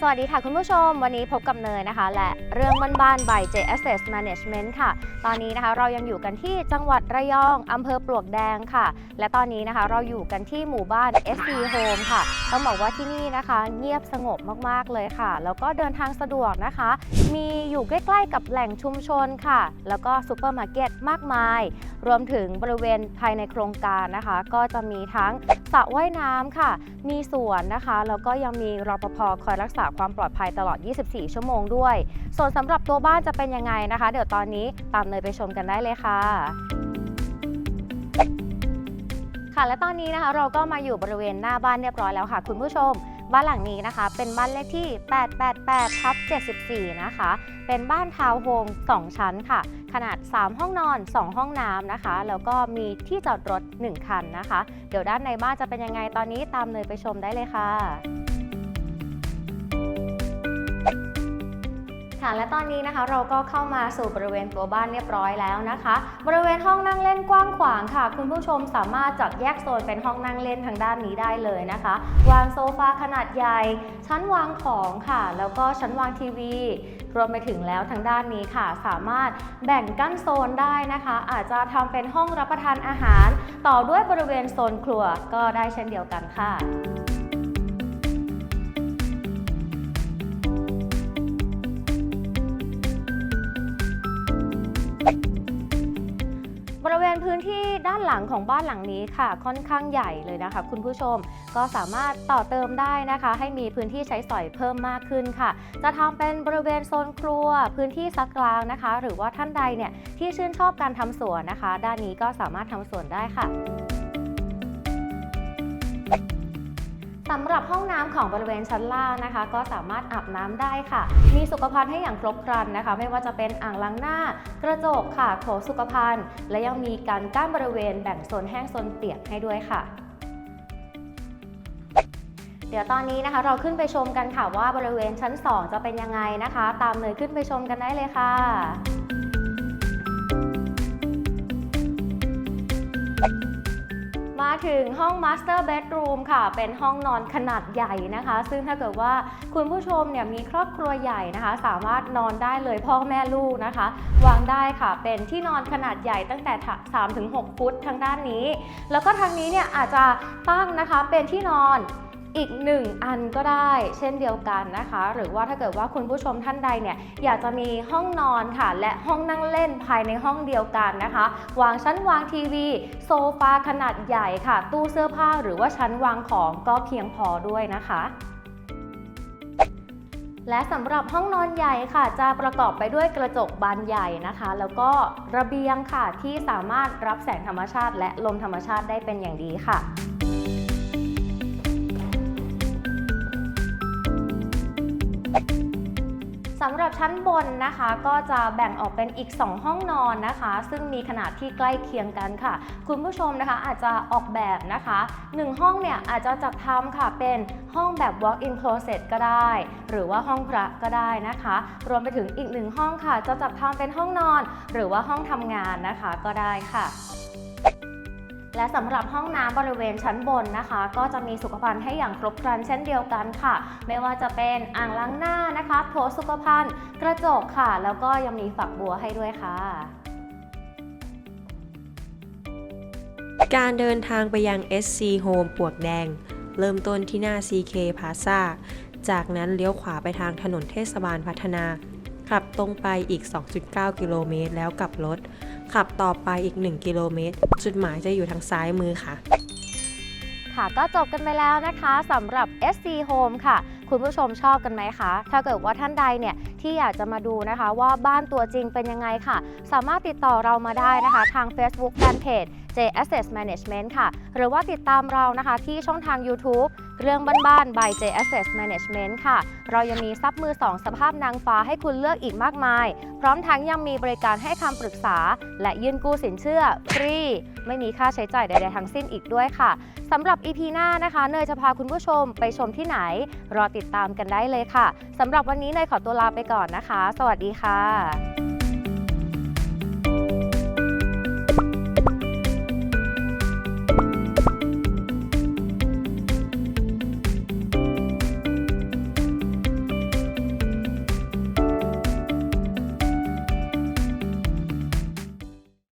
สวัสดีค่ะคุณผู้ชม วันนี้พบกับเนยนะคะ และเรื่องบ้านๆ by J Assets Management ค่ะ ตอนนี้นะคะเรายังอยู่กันที่จังหวัดระยองอำเภอปลวกแดงค่ะ และตอนนี้นะคะเราอยู่กันที่หมู่บ้าน SC Home ค่ะ ต้องบอกว่าที่นี่นะคะ เงียบสงบมากๆเลยค่ะ แล้วก็เดินทางสะดวกนะคะ มีอยู่ใกล้ๆกับแหล่งชุมชนค่ะ แล้วก็ซูเปอร์มาร์เก็ตมากมาย รวมถึงบริเวณภายในโครงการนะคะ ก็จะมีทั้งสระว่ายน้ำค่ะ มีสวนนะคะแล้วก็ยังมีรปภคอยรักษาความปลอดภัยตลอด 24 ชั่วโมงด้วย ส่วนสำหรับตัวบ้านจะเป็นยังไงนะคะ เดี๋ยวตอนนี้ตามเนยไปชมกันได้เลยค่ะค่ะและตอนนี้นะคะเราก็มาอยู่บริเวณหน้าบ้านเรียบร้อยแล้วค่ะ คุณผู้ชม บ้านหลังนี้นะคะ เป็นบ้านเลขที่ 888ทับ74 นะคะ เป็นบ้านทาวน์โฮม2 ชั้นค่ะ ขนาด 3 ห้องนอน 2 ห้องน้ำนะคะ แล้วก็มีที่จอดรถ 1 คันนะคะ เดี๋ยวด้านในบ้านจะเป็นยังไงตอนนี้ตามเนยไปชมได้เลยค่ะ ค่ะและตอนนี้นะคะเราก็เข้ามาสู่บริเวณตัวบ้านเรียบร้อยแล้วนะคะ บริเวณห้องนั่งเล่นกว้างขวางค่ะ คุณผู้ชมสามารถจัดแยกโซนเป็นห้องนั่งเล่นทางด้านนี้ได้เลยนะคะ วางโซฟาขนาดใหญ่ ชั้นวางของค่ะ แล้วก็ชั้นวางทีวี รวมไปถึงแล้วทางด้านนี้ค่ะ สามารถแบ่งกั้นโซนได้นะคะ อาจจะทำเป็นห้องรับประทานอาหาร ต่อด้วยบริเวณโซนครัวก็ได้เช่นเดียวกันค่ะ บริเวณพื้นที่ด้านหลังของบ้านหลังนี้ค่ะ ค่อนข้างใหญ่เลยนะคะ คุณผู้ชมก็สามารถต่อเติมได้นะคะ ให้มีพื้นที่ใช้สอยเพิ่มมากขึ้นค่ะ จะทำเป็นบริเวณโซนครัว พื้นที่ซักล้างนะคะ หรือว่าท่านใดเนี่ยที่ชื่นชอบการทำสวนนะคะ ด้านนี้ก็สามารถทำสวนได้ค่ะ สำหรับห้องน้ำของบริเวณชั้นล่างนะคะ ก็สามารถอาบน้ำได้ค่ะ มีสุขภัณฑ์ให้อย่างครบครันนะคะ ไม่ว่าจะเป็นอ่างล้างหน้า กระจกค่ะโถสุขภัณฑ์ และยังมีการกั้นบริเวณแบ่งโซนแห้งโซนเปียกให้ด้วยค่ะเดี๋ยวตอนนี้นะคะเราขึ้นไปชมกันค่ะว่าบริเวณชั้น 2 จะเป็นยังไงนะคะ ตามเลยขึ้นไปชมกันได้เลยค่ะ มาถึงห้อง Master Bedroom ค่ะ เป็นห้องนอนขนาดใหญ่นะคะ ซึ่งถ้าเกิดว่าคุณผู้ชมเนี่ยมีครอบครัวใหญ่นะคะ สามารถนอนได้เลยพ่อแม่ลูกนะคะ วางได้ค่ะ เป็นที่นอนขนาดใหญ่ตั้งแต่ 3-6 ฟุตทางด้านนี้ แล้วก็ทางนี้เนี่ยอาจจะตั้งนะคะเป็นที่นอน อีกหนึ่งอันก็ได้เช่นเดียวกันนะคะ หรือว่าถ้าเกิดว่าคุณผู้ชมท่านใดเนี่ยอยากจะมีห้องนอนค่ะ และห้องนั่งเล่นภายในห้องเดียวกันนะคะ วางชั้นวางทีวี โซฟาขนาดใหญ่ค่ะ ตู้เสื้อผ้าหรือว่าชั้นวางของก็เพียงพอด้วยนะคะและสำหรับห้องนอนใหญ่ค่ะ จะประกอบไปด้วยกระจกบานใหญ่นะคะ แล้วก็ระเบียงค่ะที่สามารถรับแสงธรรมชาติ และลมธรรมชาติได้เป็นอย่างดีค่ะ สำหรับชั้นบนนะคะก็จะแบ่งออกเป็นอีก 2 ห้องนอนนะคะ ซึ่งมีขนาดที่ใกล้เคียงกันค่ะ คุณผู้ชมนะคะอาจจะออกแบบนะคะ 1 ห้องเนี่ยอาจจะจัดทำค่ะเป็นห้องแบบ walk-in closet ก็ได้ หรือว่าห้องพระก็ได้นะคะ รวมไปถึงอีกหนึ่งห้องค่ะ จะจัดทำเป็นห้องนอน หรือว่าห้องทำงานนะคะก็ได้ค่ะ และสำหรับห้องน้ำบริเวณชั้นบนนะคะ ก็จะมีสุขภัณฑ์ให้อย่างครบครันเช่นเดียวกันค่ะ ไม่ว่าจะเป็นอ่างล้างหน้านะคะโถสุขภัณฑ์กระจกค่ะ แล้วก็ยังมีฝักบัวให้ด้วยค่ะ การเดินทางไปยัง SC Home ปวกแดง เริ่มต้นที่หน้า CK Plaza จากนั้นเลี้ยวขวาไปทางถนนเทศบาลพัฒนา ขับตรงไปอีก 2.9 กิโลเมตรแล้วกลับรถ ขับต่อไปอีก 1 กิโลเมตร จุดหมายจะอยู่ทางซ้ายมือค่ะค่ะก็จบกันไปแล้วนะคะสำหรับ SC Home ค่ะ คุณผู้ชมชอบกันไหมคะ ถ้าเกิดว่าท่านใดเนี่ยที่อยากจะมาดูนะคะว่าบ้านตัวจริงเป็นยังไงค่ะ สามารถติดต่อเรามาได้นะคะ ทาง Facebook Fanpage J Asset Management ค่ะ หรือว่าติดตามเรานะคะที่ช่องทาง YouTube เรื่องบ้านๆ by J Asset Management ค่ะ เรายังมีซับมือ 2 สภาพนางฟ้าให้คุณเลือกอีกมากมาย พร้อมทั้งยังมีบริการให้คำปรึกษา และยื่นกู้สินเชื่อ ฟรี ไม่มีค่าใช้จ่ายใดๆทั้งสิ้นอีกด้วยค่ะสำหรับ EP หน้านะคะ เนยจะพาคุณผู้ชมไปชมที่ไหน รอติดตามกันได้เลยค่ะสำหรับวันนี้เนยขอตัวลาไปก่อนนะคะ สวัสดีค่ะ